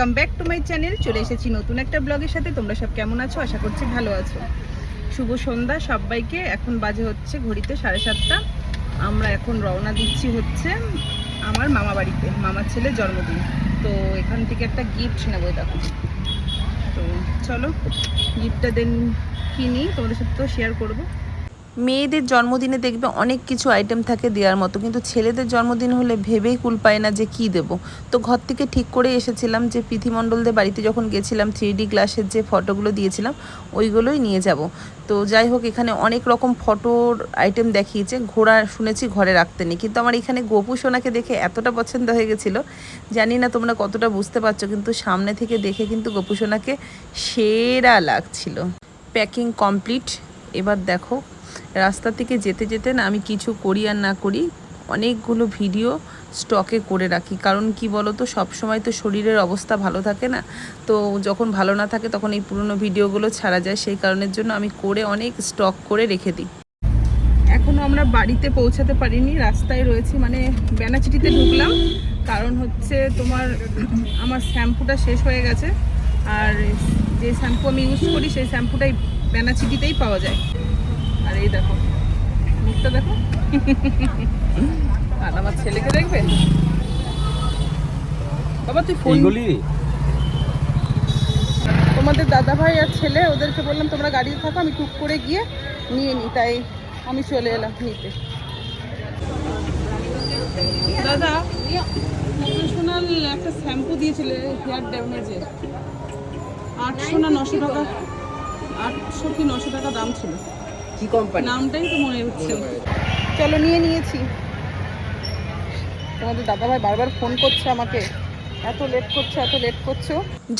Welcome back to my channel চলে এসেছি নতুন একটা ব্লগের সাথে। তোমরা সব কেমন আছো? আশা করছি ভালো আছো। শুভ সন্ধ্যা সবাইকে। এখন বাজে হচ্ছে ঘড়িতে সাড়ে সাতটা। আমরা এখন রওনা দিচ্ছি হচ্ছে আমার মামা বাড়িতে। মামার ছেলের জন্মদিন। তো এখান থেকে একটা গিফট নেব দেখো। তো চলো গিফটটা দেন কিনি। তোমাদের সাথে তো শেয়ার করব। মেয়েদের জন্মদিনে দেখবে অনেক কিছু আইটেম থাকে দেওয়ার মতো, কিন্তু ছেলেদের জন্মদিন হলে ভেবেই কুল পায় না যে কি দেব। তো ঘর থেকে ঠিক করে এসেছিলাম যে পিথিমণ্ডলদের বাড়িতে যখন গেছিলাম থ্রি গ্লাসের যে ফটোগুলো দিয়েছিলাম, ওইগুলোই নিয়ে যাব। তো যাই হোক, এখানে অনেক রকম ফটোর আইটেম দেখিয়েছে, ঘোড়া শুনেছি ঘরে রাখতে নেই। কিন্তু আমার এখানে গোপু সোনাকে দেখে এতটা পছন্দ হয়ে গেছিল, জানি না তোমরা কতটা বুঝতে পারছ, কিন্তু সামনে থেকে দেখে কিন্তু গোপু সোনাকে সেরা লাগছিল। প্যাকিং কমপ্লিট এবার দেখো রাস্তা থেকে যেতে যেতে না আমি কিছু করি আর না করি অনেকগুলো ভিডিও স্টকে করে রাখি। কারণ কি বলো তো সবসময় তো শরীরের অবস্থা ভালো থাকে না। তো যখন ভালো না থাকে তখন এই পুরনো ভিডিওগুলো ছাড়া যায়। সেই কারণের জন্য আমি করে অনেক স্টক করে রেখে দিই। এখনও আমরা বাড়িতে পৌঁছাতে পারিনি। রাস্তায় রয়েছি মানে বেনাচিটিতে ঢুকলাম। কারণ হচ্ছে তোমার আমার শ্যাম্পুটা শেষ হয়ে গেছে। আর যে শ্যাম্পু আমি ইউজ করি, সেই শ্যাম্পুটাই বেনাচিটিতেই পাওয়া যায়। এই দেখো। মুখটা দেখো। আর আমার ছেলেকে দেখবে? বাবা তুই ফোন এইগুলি। তোমাদের দাদা ভাই আর ছেলে ওদেরকে বললাম তোমরা গাড়িতে থাকো আমি টুক করে গিয়ে নিয়ে নিই তাই আমি চলে এলাম নিতে। দাদা প্রফেশনাল একটা শ্যাম্পু দিয়েছিলে হেয়ার ড্যামেজের আটশো না নশো টাকা আটশো কি নশো টাকা দাম ছিল? কি কোম্পানি নামটাই তো মনে হচ্ছে। চলো নিয়ে নিয়েছি। তোমাদের দাদা ভাই বারবার ফোন করছে আমাকে। এত লেট করছ এত লেট করছ।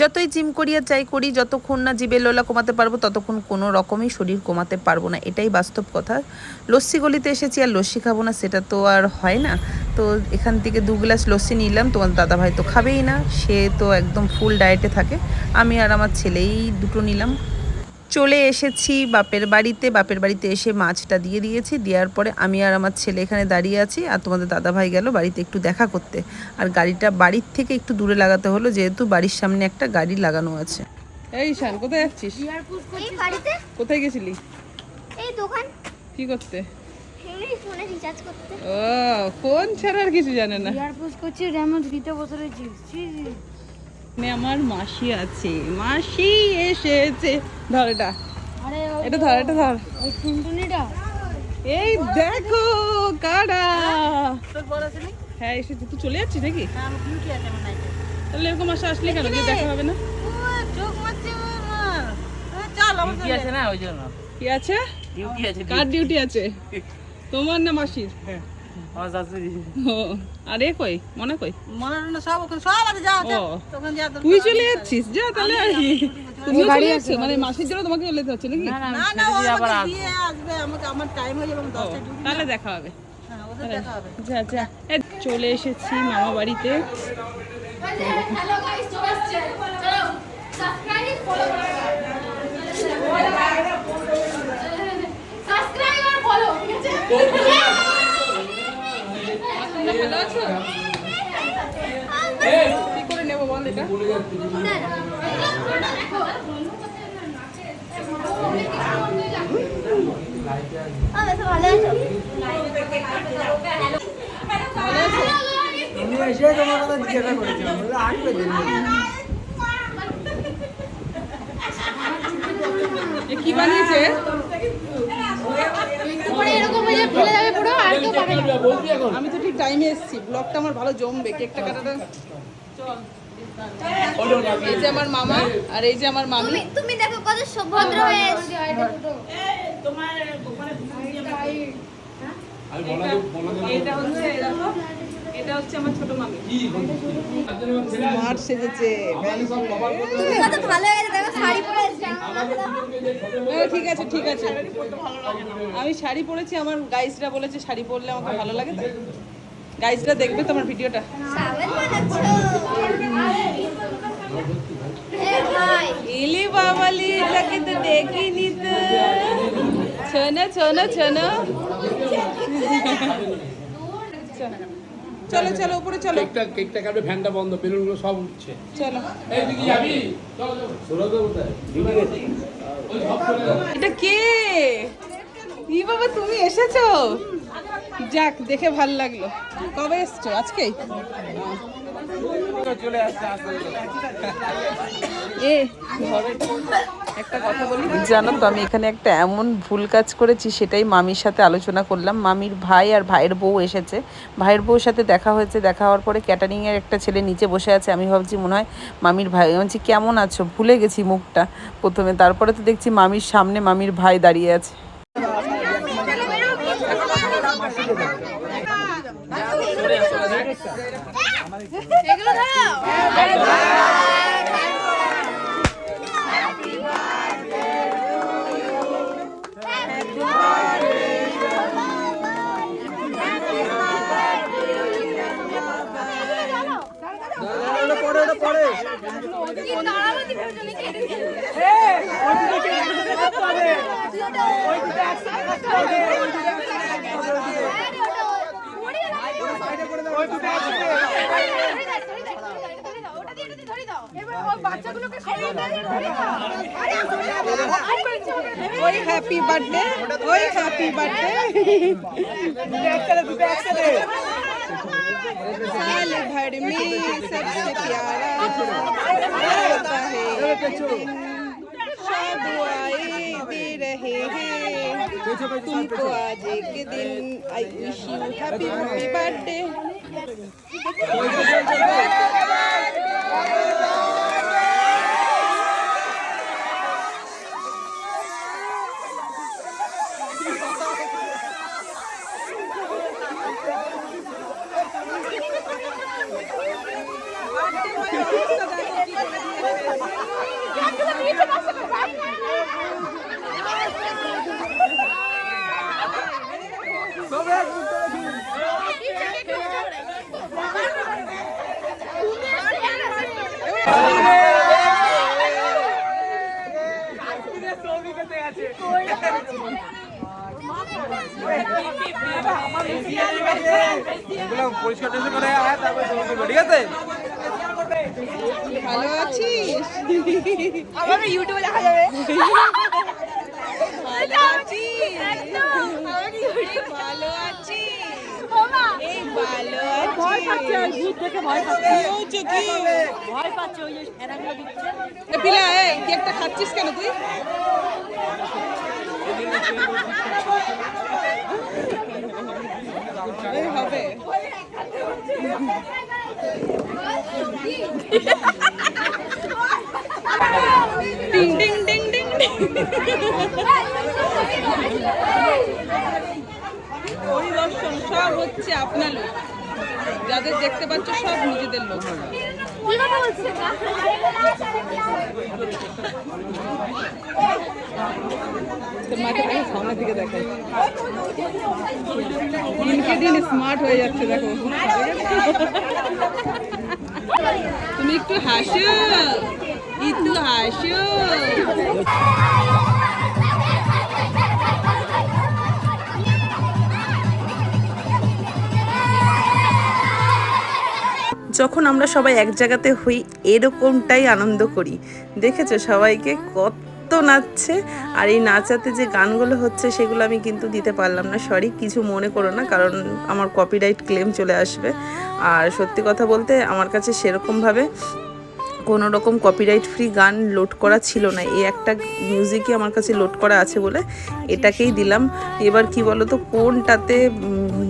যতই জিম করি আর যাই করি যতক্ষণ না জিবের লোলা কমাতে পারব ততক্ষণ কোনো রকমই শরীর কমাতে পারব না। এটাই বাস্তব কথা। লস্যি গলিতে এসেছি আর লস্যি খাব না সেটা তো আর হয় না। তো এখান থেকে দু গ্লাস লস্যি নিলাম তোমার দাদা ভাই তো খাবেই না। সে তো একদম ফুল ডায়েটে থাকে। আমি আর আমার ছেলেই দুটো নিলাম। চলে এসেছি বাপের বাড়িতে বাপের বাড়িতে এসে মাছটা দিয়ে দিয়েছি। দেওয়ার পরে আমি আর আমার ছেলে এখানে দাঁড়িয়ে আছি আর তোমাদের দাদা ভাই গেল বাড়িতে একটু দেখা করতে। আর গাড়িটা বাড়ির থেকে একটু দূরে লাগাতে হলো যেহেতু বাড়ির সামনে একটা গাড়ি লাগানো আছে। এই শান কোথায় যাচ্ছিস? এই কোথায় গেছিলি? এই দোকান। কি করতে? ফোনে রিচার্জ করতে। ও ফোন ছাড়া আর কিছু জানে না। এয়ারপোর্ট করছি আমার মাসি আছে। মাসি এসেছে। ধর এটা। আরে এটা ধর এটা ধর। এই দেখো কারা? হ্যাঁ এসেছে। তুই চলে যাচ্ছিস নাকি? তাহলে এরকম আসা আসলে কেন? দেখা হবে না? কি আছে? কার ডিউটি। আছে? তোমার না মাসির? আমার শাশুড়ি। আরে কই? মনে কই? মনে হয় সব ওখানে সব আছে যা ও তখন যা তুই চলে যাচ্ছিস? যা তাহলে। আর কি যাচ্ছ। মানে মাসির জন্য তোমাকে চলে যেতে হচ্ছে নাকি? না না না ও আমাকে আসবে। আমাকে আমার টাইম হয়ে যাবে ডিউটি তাহলে দেখা হবে। হ্যাঁ ওদের দেখা হবে। যা যা। এ, চলে এসেছি মামা বাড়িতে। হ্যালো গাইস চলে আসছে চলো সাবস্ক্রাইব আর ফলো ঠিক আছে ভালো আছো কি করে নেব বল এটা? আমি এসে তোমার কথা জিজ্ঞাসা করেছিলাম আসবে কি বানিয়েছে? হয়ে আমি তো ঠিক টাইমে এসেছি। ব্লগটা আমার ভালো জমবে কেকটা কাটাটা। এই যে আমার মামা আর এই যে আমার মামি। তুমি দেখো কত সভদ্র হয়ে এটা হচ্ছে এটা হচ্ছে আমার ছোট মামি। স্মার্ট সেজেছে। তুমি কত ভালো হয়ে দেখো শাড়ি পরে ঠিক আছে ঠিক আছে। আমি শাড়ি পরেছি আমার গাইসরা বলেছে শাড়ি পরলে আমাকে ভালো লাগে তাই। গাইসরা দেখবে তোমার ভিডিওটা। ইলি বাবালি এটাকে তো দেখিনি তো ছোনো ছোনো ছোনো। চলো চলো উপরে চলো। কেকটা কেকটা কাটবে ফ্যানটা বন্ধ বেলুনগুলো সব উঠছে। চলো। এই তুই কি যাবি? চলো চলো সৌরভ কোথায় এটা কে? বাবা, তুমি এসেছ? যাক, দেখে ভালো লাগল। কবে এসছো? জানো তো, আমি এখানে একটা এমন ভুল কাজ করেছি, সেটাই মামির সাথে আলোচনা করলাম। মামির ভাই আর ভাইয়ের বউ এসেছে। ভাইয়ের বউর সাথে দেখা হয়েছে। দেখা হওয়ার পরে ক্যাটারিংয়ের একটা ছেলে নিচে বসে আছে। আমি ভাবছি, মনে হয় মামির ভাই বলছি, কেমন আছো? ভুলে গেছি মুখটা প্রথমে। তারপরে তো দেখছি মামির সামনে মামির ভাই দাঁড়িয়ে আছে। এগুলো ধরো। বাচ্চাগুলোকে সরিয়ে দাও ওই হ্যাপি বার্থডে ওই হ্যাপি বার্থডে साल भर में सबसे प्यारा होता है सब दुआएं दे रहे हैं। तुमको आज एक दिन I wish you happy happy birthday ভালো আছিস যাবে ভালো ভয় পাচ্ছে কি ভয় খাচ্ছিস কেন তুই? হবে টিং পরিদর্শন সব হচ্ছে আপনার লোক। যাদের দেখতে পাচ্ছ সব নিজেদের লোক। কি সামনের দিকে দেখাই। দিনকে দিন স্মার্ট হয়ে যাচ্ছে, দেখো। তুমি একটু হাসো। একটু হাসো। যখন আমরা সবাই এক জায়গাতে হই, এরকমটাই আনন্দ করি। দেখেছ সবাইকে? কত নাচছে। আর এই নাচাতে যে গানগুলো হচ্ছে, সেগুলো আমি কিন্তু দিতে পারলাম না। সরি কিছু মনে করো না, কারণ আমার কপিরাইট ক্লেম চলে আসবে। আর সত্যি কথা বলতে, আমার কাছে সেরকমভাবে কোনো রকম কপিরাইট ফ্রি গান লোড করা ছিল না। এই একটা মিউজিকই আমার কাছে লোড করা আছে বলে এটাকেই দিলাম। এবার কি বলো তো কোনটাতে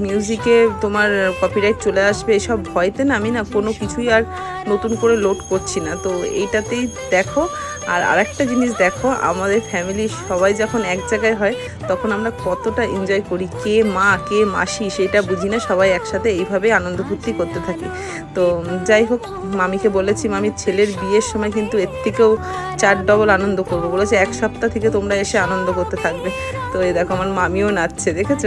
মিউজিকে তোমার কপিরাইট চলে আসবে এসব ভয়তে না আমি না, কোনো কিছুই আর নতুন করে লোড করছি না। তো এইটাতেই দেখো, আর আরেকটা জিনিস দেখো, আমাদের ফ্যামিলির সবাই যখন এক জায়গায় হয়, তখন আমরা কতটা এনজয় করি, কে মা, কে মাসি, সেটা বুঝি না, সবাই একসাথে এইভাবে আনন্দ ফুর্তি করতে থাকি। তো যাই হোক, মামিকে বলেছি, মামির ছেলের বিয়ের সময় কিন্তু এর থেকেও চার ডবল আনন্দ করব। বলেছে, এক সপ্তাহ থেকে তোমরা এসে আনন্দ করতে থাকবে। তো এই দেখো, আমার মামিও নাচছে, দেখেছ?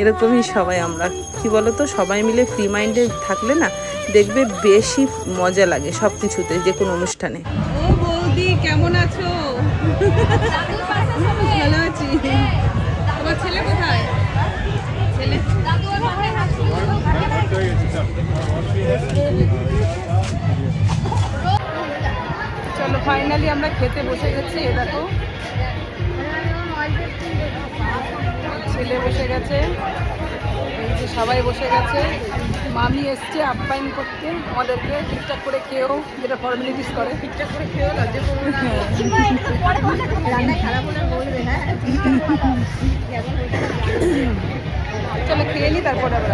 এরকমই সবাই আমরা। কি বলো তো সবাই মিলে ফ্রি মাইন্ডে থাকলে না, দেখবে বেশি মজা লাগে সব কিছুতে যে কোনো অনুষ্ঠানে। ও বৌদি, কেমন আছো? ভালো আছি। তোমার ছেলে কোথায়? ছেলে ফাইনালি আমরা খেতে বসে গেছি এ দেখো। ছেলে বসে গেছে এই যে সবাই বসে গেছে। মামি এসছে আপ্যায়ন করতে আমাদেরকে ঠিকঠাক করে খেয়েও যেটা ফর্মালিটিস করে। ঠিকঠাক করে খেয়েও লজ্জা করব হ্যাঁ। চলো খেয়ে নি তারপরে আবার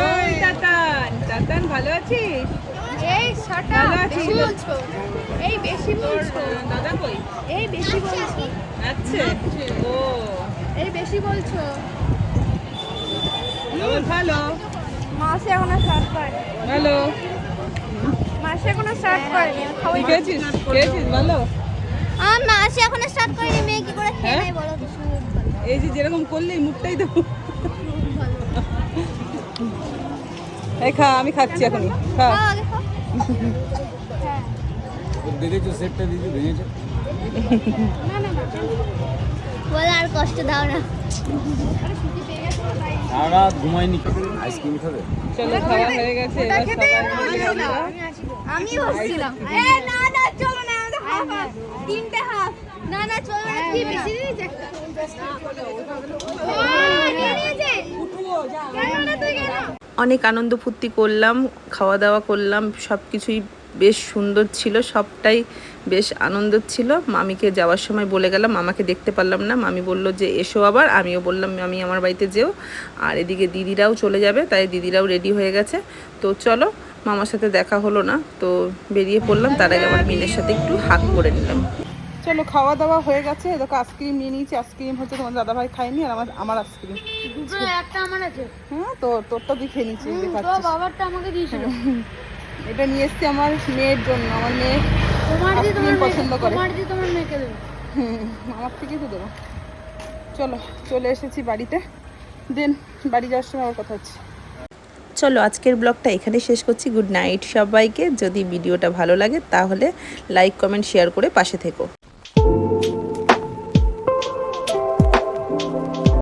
ওই তাতান তাতান ভালো আছিস? এই ছটা বেশি বলছো? এই বেশি বলছো? দাদা কই? এই বেশি বলছো? আচ্ছা। ও। এই বেশি বলছো? হুম, ভালো। মাসে এখনও স্টার্ট করে ভালো। মাসে এখনও স্টার্ট করেনি তুই খেয়েছিস? খেয়েছিস? ভালো? আমার মাসে এখনও স্টার্ট করেনি মেয়ে কি করে খেয়ে হ্যাঁ? নেয় বলো এই যে যেরকম করলি মুখটাই তো এই খা আমি খাচ্ছি এখনই। খা। দেখেছ সেটটা দিদি ভেঙেছে না না বলে আর কষ্ট দাও না। সারা ঘুমায়নি। আইসক্রিম খাবে? চলো খাওয়া হয়ে গেছে এবার আমি বসছিলাম। এ না না চলো না আমাদের হাফ হাফ। তিনটে হাফ। না না চলো না কি বেশি নিয়েছে ও, নিয়ে নিয়েছে? কেন না তুই কেন? অনেক আনন্দ ফুর্তি করলাম খাওয়া দাওয়া করলাম সব কিছুই বেশ সুন্দর ছিল, সবটাই বেশ আনন্দ ছিল। মামিকে যাওয়ার সময় বলে গেলাম, মামাকে দেখতে পারলাম না। মামি বলল যে, এসো আবার। আমিও বললাম আমি আমার বাড়িতে যেও। আর এদিকে দিদিরাও চলে যাবে, তাই দিদিরাও রেডি হয়ে গেছে। তো চলো, মামার সাথে দেখা হলো না। তো বেরিয়ে পড়লাম, তার আগে আমার মিনের সাথে একটু হাত করে নিলাম। চলো খাওয়া দাওয়া হয়ে গেছে। দেখো আইসক্রিম নিয়ে নিয়েছি। আইসক্রিম হচ্ছে তোমার দাদাভাই খায়নি আর আমার আমার আইসক্রিম দুটো একটা আমার আছে। হ্যাঁ তো তোরটা তুই খেয়ে নিচ্ছিস তো বাবারটা আমাকে দিয়েছিল। এটা নিয়ে এসছি আমার মেয়ের জন্য। আমার মেয়ে তোমার দিয়ে তোমার পছন্দ করে। তোমার দিয়ে তোমার মেয়েকে দেবো। হুম, আমার থেকেই তো দেবো। চলো চলে এসেছি বাড়িতে। দেন বাড়ি যাওয়ার সময় আবার কথা হচ্ছে। চলো আজকের ব্লগটা এখানে শেষ করছি। গুড নাইট সবাইকে। যদি ভিডিওটা ভালো লাগে তাহলে লাইক কমেন্ট শেয়ার করে পাশে থেকো।